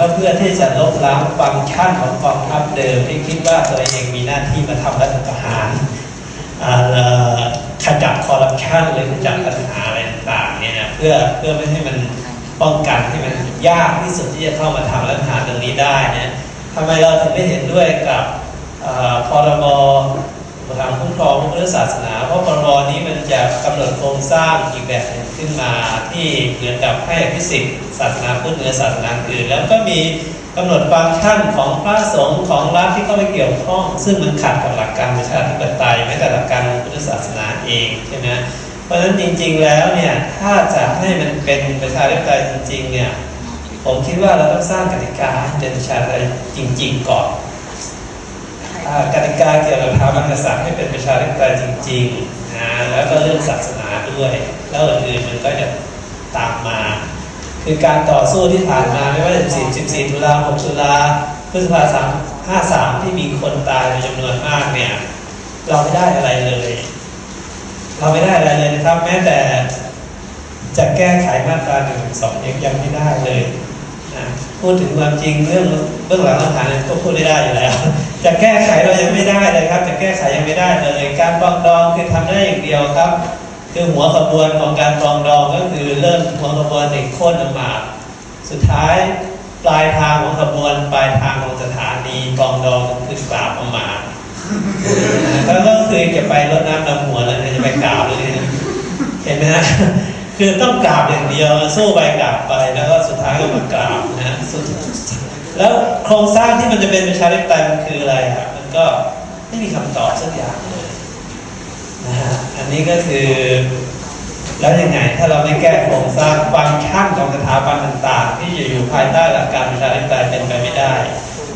ก็เพื่อที่จะลบล้างฟังก์ชันของกองทัพเดิมที่คิดว่าตัวเองมีหน้าที่มาทำรัฐประหารขจัดคอร์รัปชันหรือขจัดปัญหาอะไรต่างๆเนี่ยนะเพื่อเพื่อไม่ให้มันป้องกันให้มันยากที่สุดที่จะเข้ามาทำรัฐประหารตรงนี้ได้เนี่ยทำไมเราถึงไม่เห็นด้วยกับเอ่อ พรบทางคุ้มครองพระพุทธศาสนา เพราะพรบนี้มันจะกำหนดโครงสร้างอีกแบบหนึ่งขึ้นมาที่เหมือนกับให้อภิสิทธิ์ศาสนาพุทธเหนือศาสนาอื่น แล้วก็มีกำหนดฟังก์ชันของพระสงฆ์ของรัฐที่เข้าไปเกี่ยวข้อง ซึ่งมันขัดกับหลักการประชาธิปไตยแม้แต่หลักการพุทธศาสนาเองใช่ไหมเพราะฉะนั้นจริง ๆแล้วเนี่ยถ้าจะให้มันเป็นประชาธิปไตยจริงๆเนี่ยผมคิดว่าเราต้องสร้างกติกาให้เป็นประชาธิปไตยจริง ๆ ก่อน กติกาเกี่ยวกับพระมหากษัตริย์ให้เป็นประชาธิปไตยจริงๆนะแล้วก็เรื่องศาสนาด้วย แล้วอื่นๆมันก็จะตามมา คือการต่อสู้ที่ผ่านมาไม่ว่าจะ14 14ตุลา6ตุลาพฤษภาคม53ที่มีคนตายเป็นจำนวนมากเนี่ย เราไม่ได้อะไรเลย เราไม่ได้อะไรเลยนะครับแม้แต่จะแก้ไขมาตรา1นึสองยังไม่ได้เลย พูดถึงความจริงเรื่องเบื้องหลังหลักฐานเนี่ยก็พูดไม่ได้อยู่แล้ว จะแก้ไขเรายังไม่ได้เลยครับ จะแก้ไขยังไม่ได้เลยการปรองดองคือทำได้อย่างเดียวครับ คือหัวขบวนของการปรองดองก็คือเริ่มหัวขบวนเด็กโค่นออกมา สุดท้ายปลายทางของขบวนปลายทางของสถานีปรองดองคือกราบออกมาแล้วก็คือจะไปรดน้ำดำหัวแล้วจะไปกราบเลยเห็นไหมฮะ คือต้องกราบอย่างเดียวสู้ไปกราบไปแล้วก็สุดท้ายก็มากราบนะสุดแล้วโครงสร้างที่มันจะเป็นประชาธิปไตยมันคืออะไรครับมันก็ไม่มีคำตอบสักอย่างเลยนะฮะอันนี้ก็คือ แล้วยังไงถ้าเราไม่แก้โครงสร้างฟังก์ชันของสถาบันต่าง ๆ ที่จะอยู่ภายใต้หลักการประชาธิปไตยเป็นไปไม่ได้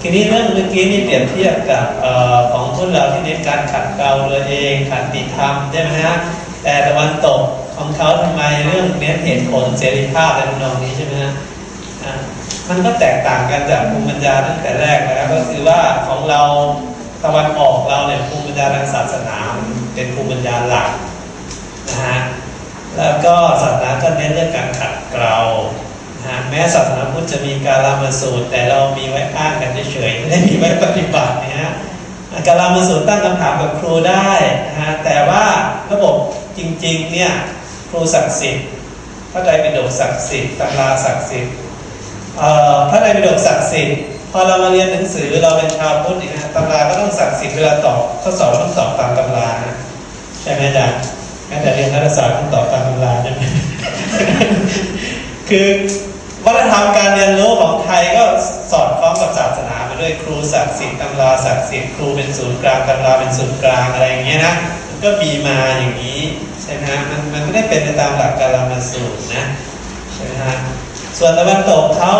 ทีนี้เรื่องเมื่อกี้นี่เปรียบเทียบกับออของพวกเราที่เน้นการขัดเกลาตัวเองขันติธรรมใช่ไหมฮะแต่ตะวันตก ของเขาทำไมเรื่องเน้นเหตุผลเสรีภาพอะไรนองนี้ใช่ไหมฮะมันก็แตกต่างกันจากภูมิปัญญาตั้งแต่แรกแล้วก็คือว่าของเราตะวันออกเราเนี่ยภูมิปัญญาทางศาสนาเป็นภูมิปัญญาหลักนะฮะแล้วก็ศาสนาก็เน้นเรื่องการขัดเกลานะฮะแม้ศาสนาพุทธจะมีการามาสูตร แต่เรามีไว้อ้างกันเฉยๆไม่ได้มีไว้ปฏิบัตินะฮะการามาสูตรตั้งคำถามกับครูได้นะฮะแต่ว่าระบบจริงๆเนี่ย ครูศักดิ์สิทธิ์พระไตรปิฎกศักดิ์สิทธิ์ตำราศักดิ์สิทธิ์พระไตรปิฎกศักดิ์สิทธิ์พอเรามาเรียนหนังสือเราเป็นชาวพุทธนี่ยนะตำราก็ต้องศักดิ์สิทธิ์เวลาตอบข้อสอบต้องตอบตามตำรานะใช่ไหมอาจ๊ะแม้แต่เรียนรัฐศาสตร์ต้องตอบตามตำราใช่ไหมคือวัฒนธรรมการเรียนรู้ของไทยก็สอดคล้องกับศาสนามาด้วยครูศักดิ์สิทธิ์ตำราศักดิ์สิทธิ์ครูเป็นศูนย์กลางตำราเป็นศูนย์กลางอะไรอย่างเงี้ยนะ ก็มีมาอย่างนี้ใช่ไหมฮะมันมันไม่ได้เป็นไปตามหลักการมาสูตรนะใช่ไหมฮะส่วนตะวันตกเขา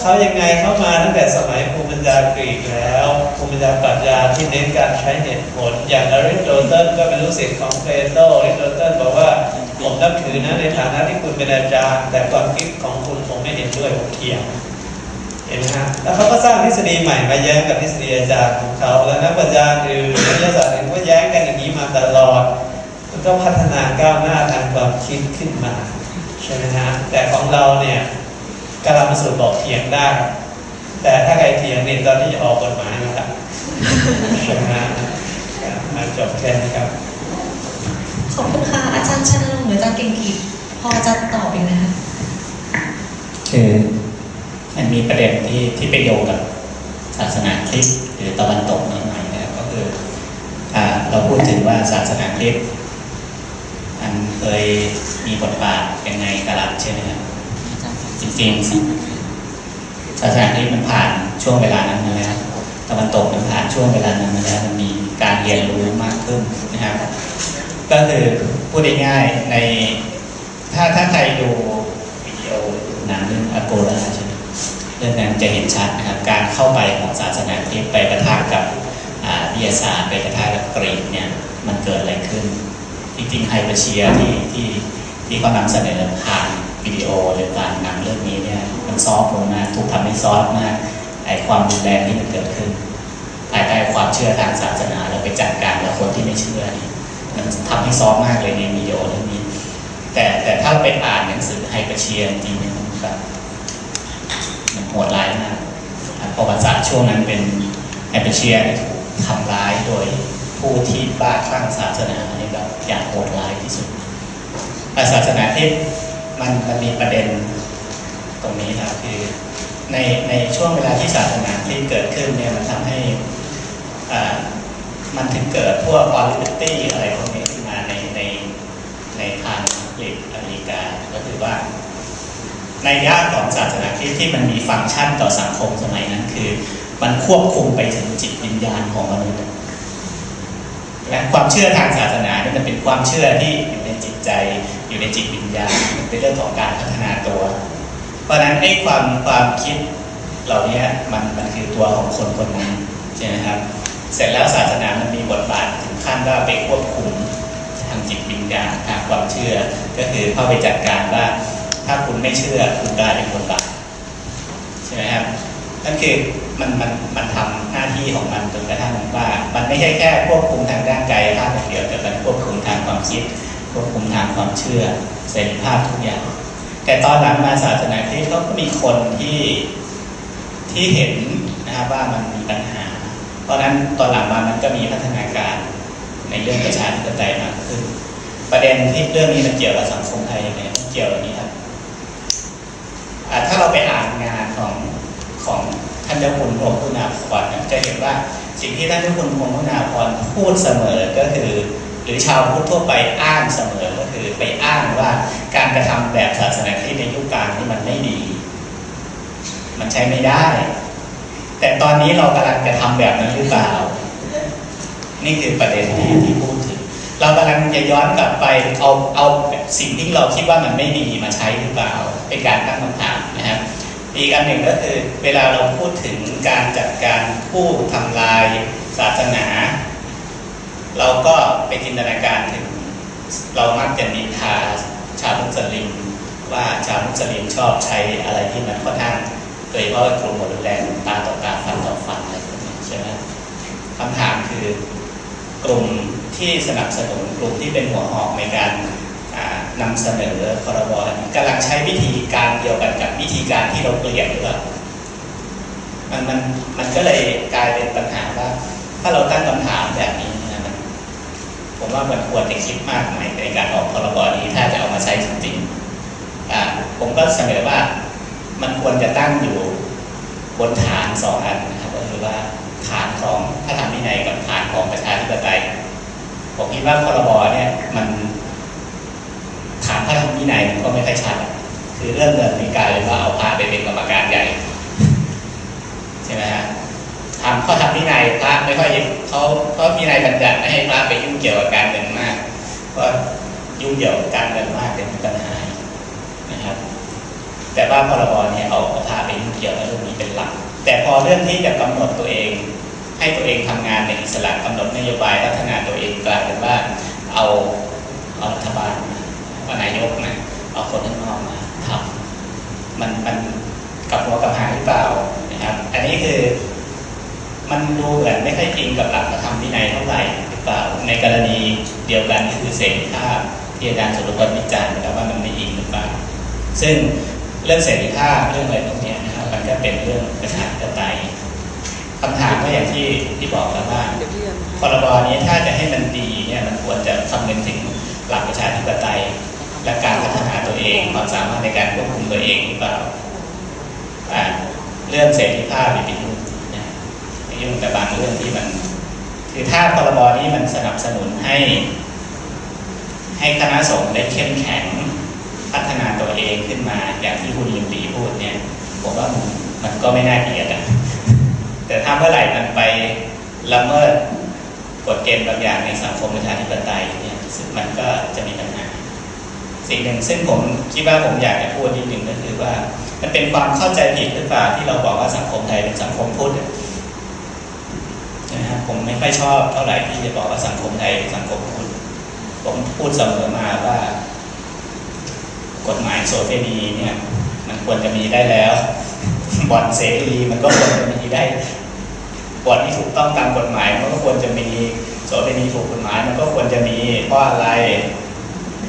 เขายังไงเข้ามาตั้งแต่สมัยภูมิปัญญากรีกแล้วภูมิปัญญาปรัชญาที่เน้นการใช้เหตุผล อย่างอริสโตเติลก็เป็นลูกศิษย์ของเพลโตอริสโตเติลบอกว่าผมนับถือนะในฐานะที่คุณเป็นอาจารย์ แต่ความคิดของคุณผมไม่เห็นด้วยผมเถียงเห็นไหมฮะแล้วเขาก็สร้างทฤษฎีใหม่มาแย้งกับทฤษฎีอาจารย์ของเขาแล้วนักปรัชญาอื่นนักวิทยาศาสตร์อื่นก็แย้งกันอย่างนี้มา ตลอดมันก็พัฒนาก้าวหน้าทางความคิดขึ้นมาใช่ไหมฮะแต่ของเราเนี่ยการามสูตรบอกเถียงได้ แต่ถ้าใครเถียงเนี่ยตอนนี้จะออกกฎหมายนะครับใช่ไหมฮะมาจบแค่นี้ครับขอบคุณค่ะอาจารย์ชนะลงค์หรืออาจารย์เก่งกีพอจะตอบอีกไหมคะคือมันมีประเด็นที่ที่ไปโยงกับศาสนาคริสต์หรือตะวันตกหน่อยๆนะครับก็คืออ่า เราพูดถึงว่าศาสนาคริสต์มันเคยมีบทบาทยังไงกับรัฐใช่ไหมครับจริงๆศาสนาคริสต์มันผ่านช่วงเวลานั้นมาแล้วตะวันตกมันผ่านช่วงเวลานั้นมาแล้วมันมีการเรียนรู้มากขึ้นนะครับ ก็คือพูดง่ายๆในถ้าถ้าใครดูวิดีโอหนังเรื่องอโกราใช่ไหมเรื่องนั้นจะเห็นชัดนะครับการเข้าไปของศาสนาคริสต์ไปประทะกับ วิทยาศาสตร์ไปประทะกับกรีกเนี่ยมันเกิดอะไรขึ้น จริงๆไฮเปอร์เชียที่ที่ที่เขานำเสนอผ่านวิดีโอหรือผ่านหนังเรื่องนี้เนี่ยมันซอฟต์ลงมากถูกทำให้ซอฟต์มากไอความรุนแรงที่มันเกิดขึ้นภายใต้ความเชื่อทางศาสนาเราไปจัดการกับคนที่ไม่เชื่อนี่มันทำให้ซอฟต์มากเลยในวิดีโอเรื่องนี้ แต่แต่ถ้าไปอ่านหนังสือไฮเปอร์เชียจริงๆเนี่ยมันแบบมันโหดร้ายมากประวัติศาสตร์ช่วงนั้นเป็นแอปเปเชียถูกทำร้ายโดย ผู้ที่บ้าคลั่งศาสนาเนี่แบบอย่างโหดร้ายที่สุดศาสนาที่มันมันมีประเด็นตรงนี้ครับคือในในช่วงเวลาที่ศาสนาที่เกิดขึ้นเนี่ยมันทำให้อ่ามันถึงเกิดพวกออริตี้อะไรพวกนี้ขึ้นมาในในในทางอังกฤษอเมริกาก็คือว่าในย่าของศาสนาคริสต์ที่มันมีฟังก์ชันต่อสังคมสมัยนั้นคือ มันควบคุมไปถึงจิตวิญญาณของมนุษย์ และความเชื่อทางศาสนาเนี่ยมันเป็นความเชื่อที่อยู่ในจิตใจ อยู่ในจิตวิญญาณมันเป็นเรื่องของการพัฒนาตัว เพราะฉะนั้นไอ้ความความคิดเหล่านี้มันมันคือตัวของคนคนนั้นใช่ไหมครับเสร็จแล้วศาสนามันมีบทบาทถึงขั้นว่าไปควบคุมทางจิตวิญญาณทางความเชื่อ ก็คือเข้าไปจัดการว่าถ้าคุณไม่เชื่อคุณกลายเป็นคนบาปใช่ไหมครับนั่นคือ มันมันมันทำหน้าที่ของมันจนกระทั่งว่า มันไม่ใช่แค่ควบคุมทางด้านกายภาพอย่างเดียวแต่มันควบคุมทางความคิด ควบคุมทางความเชื่อเสรีภาพทุกอย่าง แต่ตอนหลังมาศาสนาคริสต์ก็มีคนที่ที่เห็นนะครับว่ามันมีปัญหา เพราะนั้นตอนหลังมามันก็มีพัฒนาการในเรื่องประชาธิปไตยมากขึ้น ประเด็นที่เรื่องนี้มันเกี่ยวกับสังคมไทยยังไงเกี่ยวกับนี้ครับถ้าเราไปอ่านงานของของานเจ้าคุณพรหมคุณาภรจะเห็นว่าสิ่งที่ท่านเจ้าคุณพรหมคุณาภรพูดเสมอก็คือ หรือชาวพุทธทั่วไปอ้างเสมอก็คือไปอ้างว่าการกระทำแบบศาสนาคริสต์ในยุคกลางนี่มันไม่ดี มันใช้ไม่ได้ แต่ตอนนี้เรากำลังจะทำแบบนั้นหรือเปล่า นี่คือประเด็นที่ที่พูดถึง เรากำลังจะย้อนกลับไปเอาเอาสิ่งที่เราคิดว่ามันไม่ดีมาใช้หรือเปล่าเป็นการตั้งคำถาม อีกอันหนึ่งก็คือเวลาเราพูดถึงการจัดการผู้ทำลายศาสนา เราก็ไปจินตนาการถึง เรามักจะนินทาชาวมุสลิม ว่าชาวมุสลิมชอบใช้อะไรที่มันค่อนข้างโดยเฉพาะกลุ่มหมดรุนแรงตาต่อตาฟันต่อฟันอะไรพวกนี้ใช่ไหมคำถามคือกลุ่มที่สนับสนุนกลุ่มที่เป็นหัวหอกในการ นำเสนอคอรบกำลังใช้วิธีการเดียวกันกับวิธีการที่เราเกลียดหรือเปล่ามันมันมันก็เลยกลายเป็นปัญหาว่า ถ้าเราตั้งคำถามแบบนี้นะมันผมว่ามันควรจะคิดมากหน่อยในการออกพรบนี้ถ้าจะเอามาใช้จริงๆอ่าผมก็เสนอว่ามันควรจะตั้งอยู่บนฐานสองอันนะครับก็คือว่าฐานของพระธรรมวินัยกับฐานของประชาธิปไตยผมคิดว่าพรบเนี่ยมัน ฐานวินัยมันก็ไม่ค่อยชัด คือเรื่องเงินมีการเลยว่าเอาพระไปเป็นกรรมการใหญ่ใช่ไหมฮะทำข้อทำวินัยพระไม่ค่อยเขาเพราะวินัยบัญญัติไม่ให้พระไปยุ่งเกี่ยวกับการเงินมากเพราะยุ่งเกี่ยวกับการเงินมากเป็นปัญหานะครับ แต่ว่าพรบเนี่ยเอาพระไปยุ่งเกี่ยวกับเรื่องนี้เป็นหลัก แต่พอเรื่องที่จะกำหนดตัวเอง ให้ตัวเองทำงานในอิสระกำหนดนโยบายพัฒนาตัวเองกลายเป็นว่าเอาเอารัฐบาลมา นายกมาเอาคนข้างนอกมาทำมันมันกับหัวกับหางหรือเปล่านะครับ อันนี้คือ มันดูเหมือนไม่ค่อยจริงกับหลักพระธรรมวินัยเท่าไหร่หรือเปล่า ในกรณีเดียวกันก็คือเสรีภาพที่อาจารย์สุรพลวิจารณ์นะว่ามันไม่อิงหรือเปล่า ซึ่งเรื่องเสรีภาพเรื่องอะไรพวกนี้นะครับ มันก็เป็นเรื่องประชาธิปไตยคำถามก็อย่างที่ที่บอกแล้วว่าพรบนี้ถ้าจะให้มันดีเนี่ยมันควรจะคำนึงถึงหลักประชาธิปไตย และการพัฒนาตัวเองความสามารถในการควบคุมตัวเองหรือเปล่าอ่าเรื่องเสรีภาพอย่าไปยุ่งนะไปยุ่งแต่บางเรื่องที่มัน คือถ้าพรบนี้มันสนับสนุนให้ ให้คณะสงฆ์ได้เข้มแข็งพัฒนาตัวเองขึ้นมาอย่างที่คุณลิมปีพูดเนี่ยผมว่ามันมันก็ไม่น่าเกลียดอะแต่ถ้าเมื่อไหร่มันไปละเมิดกฎเกณฑ์บางอย่างในสังคมประชาธิปไตยเนี่ยซึ่งมันก็จะมีปัญหา สิ่งหนึ่งซึ่งผมคิดว่าผมอยากจะพูดนิดหนึ่งก็คือว่า มันเป็นความเข้าใจผิดหรือเปล่าที่เราบอกว่าสังคมไทยเป็นสังคมพุทธอะนะผมไม่ค่อยชอบเท่าไหร่ที่จะบอกว่าสังคมไทยเป็นสังคมพุทธผมพูดเสมอมาว่า กฎหมายโสเภณีเนี่ย มันควรจะมีได้แล้วบ่อนเสรีมันก็ควรจะมีได้บ่อนที่ถูกต้องตามกฎหมาย มันก็ควรจะมีโสเภณีถูกกฎหมาย มันก็ควรจะมีเพราะอะไร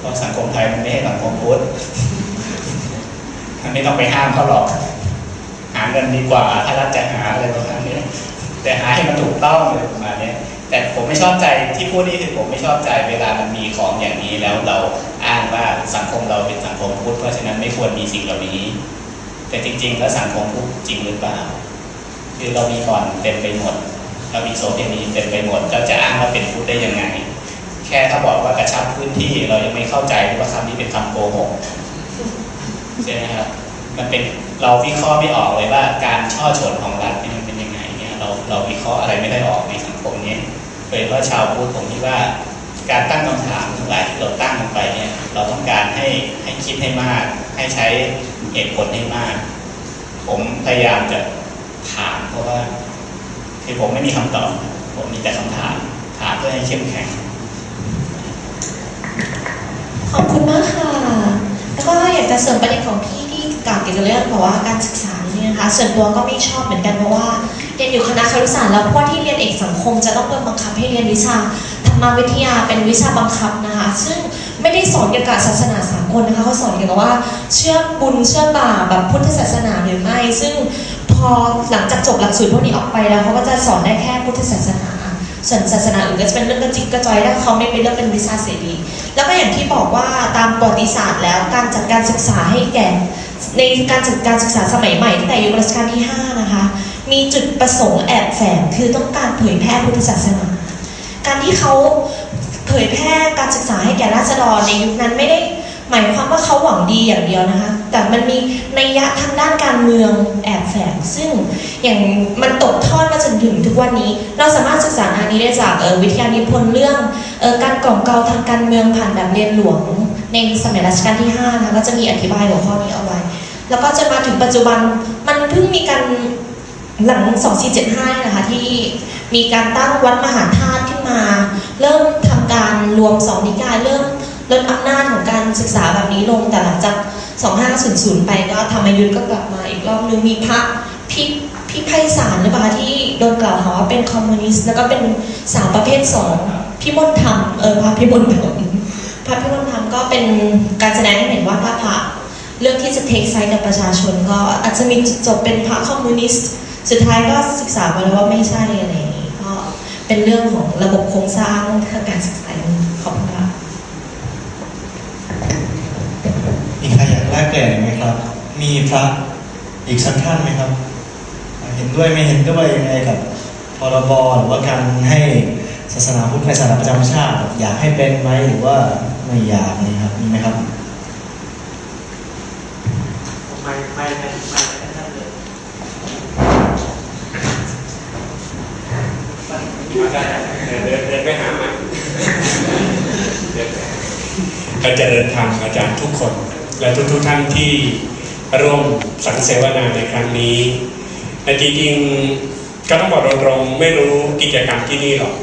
เพราะสังคมไทยมันไม่ให้สังคมพุทธมันไม่ต้องไปห้ามเขาหรอก หาเงินดีกว่า ถ้ารัฐจะหาอะไรประมาณนี้แต่หาให้มันถูกต้องอะไรประมาณนี้แต่ผมไม่ชอบใจที่พูดนี่คือผมไม่ชอบใจเวลามันมีของอย่างนี้แล้วเราอ้างว่าสังคมเราเป็นสังคมพุทธเพราะฉะนั้นไม่ควรมีสิ่งเหล่านี้ แต่จริง ๆ แล้วสังคมพุทธจริงหรือเปล่าคือเรามีบ่อนเต็มไปหมด เรามีโซเชียลมีเต็มไปหมดเราจะอ้างว่าเป็นพุทธได้ยังไง แค่ถ้าบอกว่ากระชับพื้นที่เรายังไม่เข้าใจว่าคำนี้เป็นคำโกหกใช่ไหมครับมันเป็นเราวิเคราะห์ไม่ออกเลยว่าการช่อฉนของรัฐนี่มันเป็นยังไงเนี่ยเราเราวิเคราะห์อะไรไม่ได้ออกในสังคมนี้โดยเฉพาะชาวพุทธผมคิดว่าการตั้งคำถามทั้งหลายที่เราตั้งลงไปเนี่ยเราต้องการให้ให้คิดให้มาก ให้ใช้เหตุผลให้มาก ผมพยายามจะถามเพราะว่าคือผมไม่มีคำตอบ ผมมีแต่คำถาม ถามเพื่อให้เข้มแข็ง อบคุณมากค่ะ แล้วก็อยากจะเสริมประเด็นของพี่ที่กล่าวเกี่ยวกับเรื่องแบบว่าการศึกษาเนี่ยนะคะส่วนตัวก็ไม่ชอบเหมือนกันเพราะว่าเรียนอยู่คณะครุศาสตร์แล้วเพราะว่าที่เรียนเอกสังคม จะต้องโดนบังคับให้เรียนวิชาธรรมวิทยาเป็นวิชาบังคับนะคะ ซึ่งไม่ได้สอนเกี่ยวกับศาสนาสากลนะคะเขาสอนเกี่ยวกับว่าเชื่อบุญเชื่อบาปแบบพุทธศาสนาหรือไม่ ซึ่งพอหลังจากจบหลักสูตรพวกนี้ออกไปแล้วเขาก็จะสอนได้แค่พุทธศาสนา ส่วนศาสนาอื่นก็จะเป็นเรื่องกระจิกกระจอยถ้าเขาไม่เป็นเรื่องเป็นวิชาเสรี แล้วก็อย่างที่บอกว่าตามประวัติศาสตร์แล้วการจัดการศึกษาให้แก่ ในการจัดการศึกษาสมัยใหม่ตั้งแต่ยุครัชกาลที่ 5 นะคะ มีจุดประสงค์แอบแฝงคือต้องการเผยแพร่พุทธศาสนา การที่เขาเผยแพร่การศึกษาให้แก่ราษฎรในยุคนั้นไม่ได้ หมายความว่าเขาหวังดีอย่างเดียวนะคะ แต่มันมีนัยยะทางด้านการเมืองแอบแฝงซึ่งอย่างมันตกทอดมาจนถึงทุกวันนี้ เราสามารถศึกษงานนี้ได้จากออวิทยานิพนธ์เรื่องออการกล่อมเกลาทางการเมืองผ่านแบบเรียนหลวง ในสมัยรัชกาลที่5นะคะก็จะมีอธิบายหัวข้อนี้เอาไว้ แล้วก็จนมาถึงปัจจุบันมันเพิ่งมีการหลัง 2475 นะคะที่มีการตั้งวัดมหาธาตุขึ้นมา เริ่มทำการรวมสองนิกายเริ่มลดอำนาจของการ ศึกษาแบบนี้ลงแต่หลังจาก 2500 ไปก็ธรรมยุทธก็กลับมาอีกรอบนึงมีพระพี่พี่ไพศาลหรือเปล่าคะที่โดนกล่าวหาว่าเป็นคอมมิวนิสต์แล้วก็เป็นสาวประเภทสองพี่มนธรรมเออพระพี่มนธรรมพระพี่มนธรรมก็เป็นการแสดงให้เห็นว่าถ้าพระเลือกที่จะเทคไซด์กับประชาชนก็อาจจะมีจบเป็นพรรคคอมมิวนิสต์สุดท้ายก็ศึกษามาแล้วว่าไม่ใช่อะไรอย่างนี้ก็เป็นเรื่องของระบบโครงสร้างทางการศึกษาขอบคุณค่ะ มีใครอยา กแลกเปลี่ยนไหมครับ มีพระอีกสักท่านไหมครับ เห็นด้วยไม่เห็นด้วยยังไงกับพรบหรือว่าการให้ศาสนาพุทธในศาสนาประจำชาติ อยากให้เป็นไหมหรือว่าไม่อยากนี่ครับมีไหมครับไม่ไม่ไม่ไม่ไม่ท่านเลยเดินเดินไปหามันเดินไปก็เจริญธรรมอาจารย์ทุกคน และทุกๆท่านที่ร่วมสังเสวนาในครั้งนี้แต่จริงๆก็ต้องบอกตรงๆไม่รู้กิจกรรมที่นี่หรอก